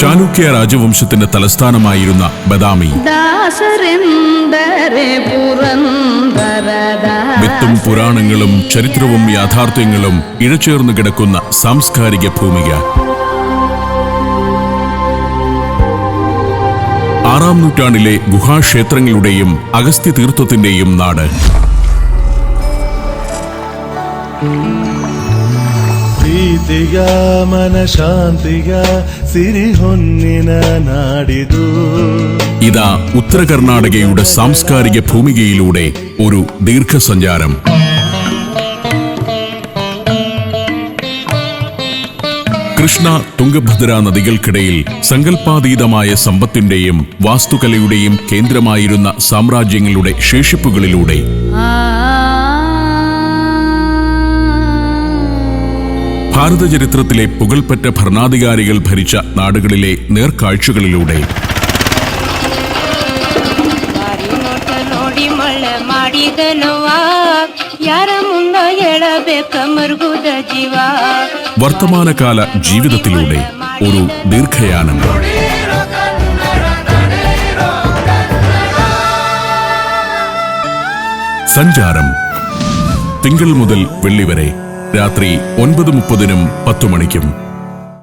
ചാലൂക്യ രാജവംശത്തിന്റെ തലസ്ഥാനമായിരുന്ന ബദാമി. വിത്തും പുരാണങ്ങളും ചരിത്രവും യാഥാർത്ഥ്യങ്ങളും ഇഴചേർന്നു കിടക്കുന്ന സാംസ്കാരിക ഭൂമിക. ആറാം നൂറ്റാണ്ടിലെ ഗുഹാക്ഷേത്രങ്ങളുടെയും അഗസ്ത്യ തീർത്ഥത്തിന്റെയും നാട്. ಪ್ರೀತಿಗ ಮನಶಾಂತಿಗ ಸಿರಿ ಹೊನ್ನಿನ ನಾಡಿದು ഇതാ ഉത്തര കർണാടകയുടെ സാംസ്കാരിക ഭൂമികയിലൂടെ ഒരു ദീർഘസഞ്ചാരം കൃഷ്ണ തുംഗഭദ്ര നദികൾക്കിടയിൽ സങ്കല്പാതീതമായ സമ്പത്തിന്റെയും വാസ്തുകലയുടെയും കേന്ദ്രമായിരുന്ന സാമ്രാജ്യങ്ങളുടെ ശേഷിപ്പുകളിലൂടെ ഭാരത ചരിത്രത്തിലെ പുകൾപ്പെട്ട ഭരണാധികാരികൾ ഭരിച്ച നാടുകളിലെ നേർക്കാഴ്ചകളിലൂടെ. വർത്തമാനകാല ജീവിതത്തിലൂടെ ഒരു ദീർഘയാനം. സഞ്ചാരം തിങ്കൾ മുതൽ വെള്ളി വരെ. രാത്രി ഒൻപത് മുപ്പതിനും പത്തു മണിക്കും.